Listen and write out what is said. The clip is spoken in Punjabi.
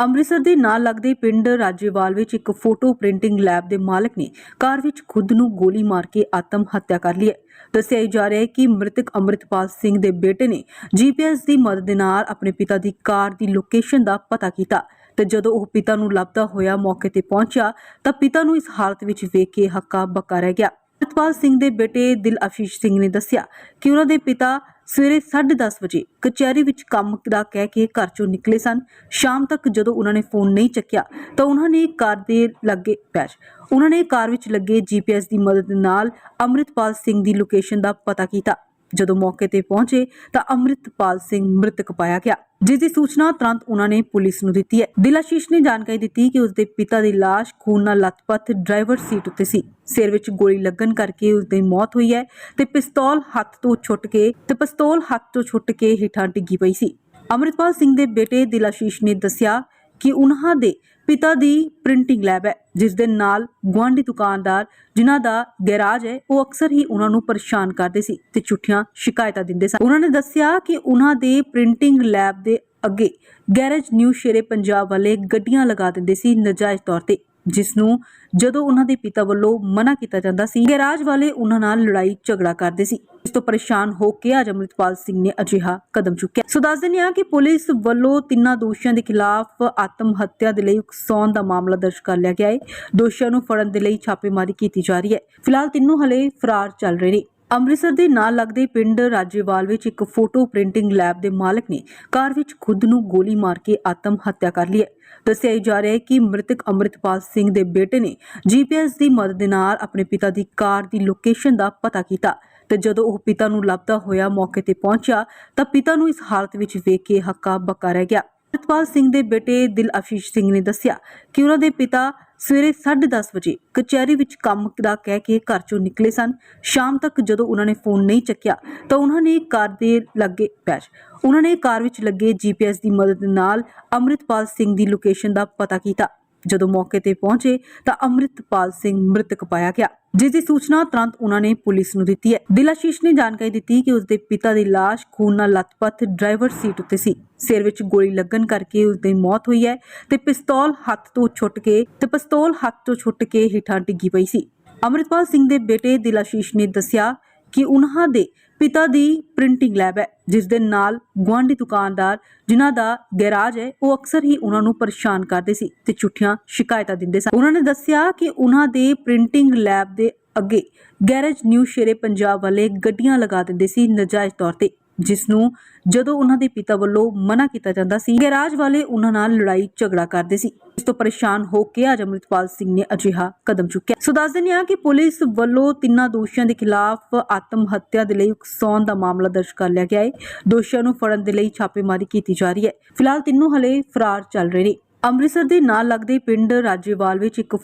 ਅੰਮ੍ਰਿਤਸਰ ਦੇ ਨਾਲ ਲੱਗਦੇ ਪਿੰਡ ਰਾਜੇਵਾਲ ਵਿੱਚ ਇੱਕ ਫੋਟੋ ਪ੍ਰਿੰਟਿੰਗ ਲੈਬ ਦੇ ਮਾਲਕ ਨੇ ਕਾਰ ਵਿੱਚ ਖੁਦ ਨੂੰ ਗੋਲੀ ਮਾਰ ਕੇ ਆਤਮ ਹੱਤਿਆ ਕਰ ਲਈ ਹੈ। ਦੱਸਿਆ ਜਾ ਰਿਹਾ ਹੈ ਕਿ ਮ੍ਰਿਤਕ ਅੰਮ੍ਰਿਤਪਾਲ ਸਿੰਘ ਦੇ ਬੇਟੇ ਨੇ ਜੀਪੀਐਸ ਦੀ ਮਦਦ ਨਾਲ ਆਪਣੇ ਪਿਤਾ ਦੀ ਕਾਰ ਦੀ ਲੋਕੇਸ਼ਨ ਦਾ ਪਤਾ ਕੀਤਾ ਤੇ ਜਦੋਂ ਉਹ ਪਿਤਾ ਨੂੰ ਲੱਭਦਾ ਹੋਇਆ ਮੌਕੇ ਤੇ ਪਹੁੰਚਿਆ ਤਾਂ ਪਿਤਾ ਨੂੰ ਇਸ ਹਾਲਤ ਵਿੱਚ ਵੇਖ ਕੇ ਹੱਕਾ ਬੱਕਾ ਰਹਿ ਗਿਆ। ਅੰਮ੍ਰਿਤਪਾਲ ਸਿੰਘ ਦੇ ਬੇਟੇ ਦਿਲ ਆਸ਼ੀਸ਼ ਸਿੰਘ ਨੇ ਦੱਸਿਆ ਕਿ ਉਹਨਾਂ ਦੇ ਪਿਤਾ ਸਵੇਰੇ 10:30 ਵਜੇ ਕਚਹਿਰੀ ਵਿੱਚ ਕੰਮ ਦਾ ਕਹਿ ਕੇ ਘਰ ਚੋਂ ਨਿਕਲੇ ਸਨ। ਸ਼ਾਮ ਤੱਕ ਜਦੋਂ ਉਹਨਾਂ ਨੇ ਫੋਨ ਨਹੀਂ ਚੱਕਿਆ, ਤਾਂ ਉਹਨਾਂ ਨੇ ਕਾਰ ਦੇ ਲੱਗੇ ਪੈਚ ਉਹਨਾਂ ਨੇ ਕਾਰ ਵਿੱਚ ਲੱਗੇ ਜੀਪੀਐਸ ਦੀ ਮਦਦ ਨਾਲ ਅੰਮ੍ਰਿਤਪਾਲ ਸਿੰਘ ਦੀ ਲੋਕੇਸ਼ਨ ਦਾ ਪਤਾ ਕੀਤਾ। ਜਦੋਂ ਮੌਕੇ ਤੇ ਪਹੁੰਚੇ ਤਾਂ ਅੰਮ੍ਰਿਤਪਾਲ ਸਿੰਘ ਮ੍ਰਿਤਕ ਪਾਇਆ ਗਿਆ ਜਿਸ ਦੀ ਸੂਚਨਾ ਤੁਰੰਤ ਉਹਨਾਂ ਨੇ ਪੁਲਿਸ ਨੂੰ ਦਿੱਤੀ ਹੈ। ਦਿਲਾਸ਼ੀਸ਼ ਨੇ ਜਾਣਕਾਰੀ ਦਿੱਤੀ ਕਿ ਉਸਦੇ ਪਿਤਾ ਦੀ ਲਾਸ਼ ਖੂਨ ਨਾਲ ਲੱਤਪੱਤ ਡਰਾਈਵਰ ਸੀਟ ਉੱਤੇ ਸੀ। ਸਿਰ ਵਿੱਚ ਗੋਲੀ ਲੱਗਣ ਕਰਕੇ ਉਸਦੀ ਮੌਤ ਹੋਈ ਹੈ ਤੇ ਪਿਸਤੌਲ ਹੱਥ ਤੋਂ ਛੁੱਟ ਕੇ ਤੇ ਪਿਸਤੌਲ ਹੱਥ ਤੋਂ ਛੁੱਟ ਕੇ ਹੇਠਾਂ ਡਿੱਗੀ ਪਈ ਸੀ। ਅੰਮ੍ਰਿਤਪਾਲ ਸਿੰਘ ਦੇ ਬੇਟੇ ਦਿਲਾਸ਼ੀਸ਼ ਨੇ ਦੱਸਿਆ ਕਿ ਉਹਨਾਂ ਦੇ ਪਿਤਾ ਦੀ ਪ੍ਰਿੰਟਿੰਗ ਲੈਬ ਹੈ, ਜਿਸ ਦੇ ਨਾਲ ਗੁਆਂਢੀ ਦੁਕਾਨਦਾਰ ਜਿਨ੍ਹਾਂ ਦਾ ਗੈਰਾਜ ਹੈ, ਉਹ ਅਕਸਰ ਹੀ ਉਹਨਾਂ ਨੂੰ ਪਰੇਸ਼ਾਨ ਕਰਦੇ ਸੀ ਤੇ ਝੂਠੀਆਂ ਸ਼ਿਕਾਇਤਾਂ ਦਿੰਦੇ ਸਨ। ਉਹਨਾਂ ਨੇ ਦੱਸਿਆ ਕਿ ਉਹਨਾਂ ਦੇ ਪ੍ਰਿੰਟਿੰਗ ਲੈਬ ਦੇ ਅੱਗੇ ਗੈਰੇਜ ਨਿਊ ਸ਼ੇਰੇ ਪੰਜਾਬ ਵਾਲੇ ਗੱਡੀਆਂ ਲਗਾ ਦਿੰਦੇ ਸੀ, ਨਜਾਇਜ਼ ਤੌਰ ਤੇ। ਜਿਸ ਨੂੰ ਜਦੋਂ ਉਹਨਾਂ ਦੇ ਪਿਤਾ ਵੱਲੋਂ ਮਨਾ ਕੀਤਾ ਜਾਂਦਾ ਸੀ, ਗੈਰਾਜ ਵਾਲੇ ਉਹਨਾਂ ਨਾਲ ਲੜਾਈ ਝਗੜਾ ਕਰਦੇ ਸੀ। ਇਸ ਤੋਂ ਪਰੇਸ਼ਾਨ ਹੋ ਕੇ ਅੱਜ ਅੰਮ੍ਰਿਤਪਾਲ ਸਿੰਘ ਨੇ ਅਜਿਹਾ ਕਦਮ ਚੁੱਕਿਆ। ਸੋ ਦੱਸ ਦਿੰਦੇ ਹਾਂ ਕਿ ਪੁਲਿਸ ਵੱਲੋਂ ਤਿੰਨਾਂ ਦੋਸ਼ੀਆਂ ਦੇ ਖਿਲਾਫ ਆਤਮ ਹੱਤਿਆ ਦੇ ਲਈ ਉਕਸਾਉਣ ਦਾ ਮਾਮਲਾ ਦਰਜ ਕਰ ਲਿਆ ਗਿਆ ਹੈ। ਦੋਸ਼ੀਆਂ ਨੂੰ ਫੜਨ ਦੇ ਲਈ ਛਾਪੇਮਾਰੀ ਕੀਤੀ ਜਾ ਰਹੀ ਹੈ। ਫਿਲਹਾਲ ਤਿੰਨੋਂ ਹਲੇ ਫਰਾਰ ਚੱਲ ਰਹੇ ਨੇ। ਅੰਮ੍ਰਿਤਸਰ ਦੇ ਨਾਲ ਲੱਗਦੇ ਪਿੰਡ ਰਾਜੇਵਾਲ ਵਿੱਚ ਇੱਕ ਫੋਟੋ ਪ੍ਰਿੰਟਿੰਗ ਲੈਬ ਦੇ ਮਾਲਕ ਨੇ ਕਾਰ ਵਿੱਚ ਖੁਦ ਨੂੰ ਗੋਲੀ ਮਾਰ ਕੇ ਆਤਮ ਹੱਤਿਆ ਕਰ ਲਈ ਹੈ। ਦੱਸਿਆ ਜਾ ਰਿਹਾ ਹੈ ਕਿ ਮ੍ਰਿਤਕ ਅੰਮ੍ਰਿਤਪਾਲ ਸਿੰਘ ਦੇ ਬੇਟੇ ਨੇ ਜੀਪੀਐਸ ਦੀ ਮਦਦ ਦੇ ਨਾਲ ਆਪਣੇ ਪਿਤਾ ਦੀ ਕਾਰ ਦੀ ਲੋਕੇਸ਼ਨ ਦਾ ਪਤਾ ਕੀਤਾ ਤੇ ਜਦੋਂ ਉਹ ਪਿਤਾ ਨੂੰ ਲੱਭਦਾ ਹੋਇਆ ਮੌਕੇ ਤੇ ਪਹੁੰਚਿਆ ਤਾਂ ਪਿਤਾ ਨੂੰ ਇਸ ਹਾਲਤ ਵਿੱਚ ਵੇਖ ਕੇ ਹੱਕਾ ਬੱਕਾ ਰਹਿ ਗਿਆ। ਅੰਮ੍ਰਿਤਪਾਲ ਸਿੰਘ ਦੇ ਬੇਟੇ ਦਿਲ ਆਸ਼ੀਸ਼ ਸਿੰਘ ਨੇ ਦੱਸਿਆ ਕਿ ਉਹਨਾਂ ਦੇ ਪਿਤਾ ਸਵੇਰੇ 10:30 ਵਜੇ ਕਚਹਿਰੀ ਵਿੱਚ ਕੰਮ ਦਾ ਕਹਿ ਕੇ ਘਰ ਚੋਂ ਨਿਕਲੇ ਸਨ। ਸ਼ਾਮ ਤੱਕ ਜਦੋਂ ਉਹਨਾਂ ਨੇ ਫੋਨ ਨਹੀਂ ਚੱਕਿਆ, ਤਾਂ ਉਹਨਾਂ ਨੇ ਕਾਰ ਦੇ ਲੱਗੇ ਪੈਚ ਉਹਨਾਂ ਨੇ ਕਾਰ ਵਿੱਚ ਲੱਗੇ ਜੀਪੀਐਸ ਦੀ ਮਦਦ ਨਾਲ ਅੰਮ੍ਰਿਤਪਾਲ ਸਿੰਘ ਦੀ ਲੋਕੇਸ਼ਨ ਦਾ ਪਤਾ ਕੀਤਾ। ਜਦੋਂ ਮੌਕੇ ਤੇ ਪਹੁੰਚੇ ਤਾਂ ਅੰਮ੍ਰਿਤਪਾਲ ਸਿੰਘ ਮ੍ਰਿਤਕ ਪਾਇਆ ਗਿਆ, ਜਿਸ ਦੀ ਸੂਚਨਾ ਤੁਰੰਤ ਉਹਨਾਂ ਨੇ ਪੁਲਿਸ ਨੂੰ ਦਿੱਤੀ ਹੈ। ਦਿਲਾਸ਼ੀਸ਼ ਨੇ ਜਾਣਕਾਰੀ ਦਿੱਤੀ ਕਿ ਉਸਦੇ ਪਿਤਾ ਦੀ ਲਾਸ਼ ਖੂਨ ਨਾਲ ਲੱਤਪੱਤ ਡਰਾਈਵਰ ਸੀਟ ਉੱਤੇ ਸੀ। ਸਿਰ ਵਿੱਚ ਗੋਲੀ ਲੱਗਣ ਕਰਕੇ ਉਸਦੀ ਮੌਤ ਹੋਈ ਹੈ ਤੇ ਪਿਸਤੌਲ ਹੱਥ ਤੋਂ ਛੁੱਟ ਕੇ ਤੇ ਪਿਸਤੌਲ ਹੱਥ ਤੋਂ ਛੁੱਟ ਕੇ ਹੇਠਾਂ ਡਿੱਗੀ ਪਈ ਸੀ। ਅੰਮ੍ਰਿਤਪਾਲ ਸਿੰਘ ਦੇ ਬੇਟੇ ਦਿਲਾਸ਼ੀਸ਼ ਨੇ ਦੱਸਿਆ ਕਿ ਉਹਨਾਂ ਦੇ ਪਿਤਾ ਦੀ ਪ੍ਰਿੰਟਿੰਗ ਲੈਬ ਹੈ, ਜਿਸ ਦੇ ਨਾਲ ਗੁਆਂਢੀ ਦੁਕਾਨਦਾਰ ਜਿਨ੍ਹਾਂ ਦਾ ਗੈਰਾਜ ਹੈ, ਉਹ ਅਕਸਰ ਹੀ ਉਹਨਾਂ ਨੂੰ ਪਰੇਸ਼ਾਨ ਕਰਦੇ ਸੀ ਤੇ ਝੂਠੀਆਂ ਸ਼ਿਕਾਇਤਾਂ ਦਿੰਦੇ ਸਨ। ਉਹਨਾਂ ਨੇ ਦੱਸਿਆ ਕਿ ਉਹਨਾਂ ਦੇ ਪ੍ਰਿੰਟਿੰਗ ਲੈਬ ਦੇ ਅੱਗੇ ਗੈਰੇਜ ਨਿਊ ਸ਼ੇਰੇ ਪੰਜਾਬ ਵਾਲੇ ਗੱਡੀਆਂ ਲਗਾ ਦਿੰਦੇ ਸੀ। ਨਜਾਇਜ਼ ਤੌਰ ਤੇ ਜਿਸ ਨੂੰ ਜਦੋਂ ਉਹਨਾਂ ਦੇ ਪਿਤਾ ਵੱਲੋਂ ਮਨਾ ਕੀਤਾ ਜਾਂਦਾ ਸੀ, ਗੈਰਾਜ ਵਾਲੇ ਉਹਨਾਂ ਨਾਲ ਲੜਾਈ ਝਗੜਾ ਕਰਦੇ ਸੀ। ਇਸ ਤੋਂ ਪਰੇਸ਼ਾਨ ਹੋ ਕੇ ਅੱਜ ਅੰਮ੍ਰਿਤਪਾਲ ਸਿੰਘ ਨੇ ਅਜਿਹਾ ਕਦਮ ਚੁੱਕਿਆ। ਸੋ ਦੱਸ ਦਿੰਦੇ ਹਾਂ ਕਿ ਪੁਲਿਸ ਵੱਲੋਂ ਤਿੰਨਾਂ ਦੋਸ਼ੀਆਂ ਦੇ ਖਿਲਾਫ ਆਤਮ ਹੱਤਿਆ ਦੇ ਲਈ ਉਕਸਾਉਣ ਦਾ ਮਾਮਲਾ ਦਰਜ ਕਰ ਲਿਆ ਗਿਆ ਹੈ। ਦੋਸ਼ੀਆਂ ਨੂੰ ਫੜਨ ਦੇ ਲਈ ਛਾਪੇਮਾਰੀ ਕੀਤੀ ਜਾ ਰਹੀ ਹੈ। ਫਿਲਹਾਲ ਤਿੰਨੋਂ ਹਲੇ ਫਰਾਰ ਚੱਲ ਰਹੇ ਨੇ। ਅੰਮ੍ਰਿਤਸਰ ਦੇ ਨਾਲ ਲੱਗਦੇ ਪਿੰਡ ਰਾਜੇਵਾਲ ਵਿੱਚ ਇੱਕ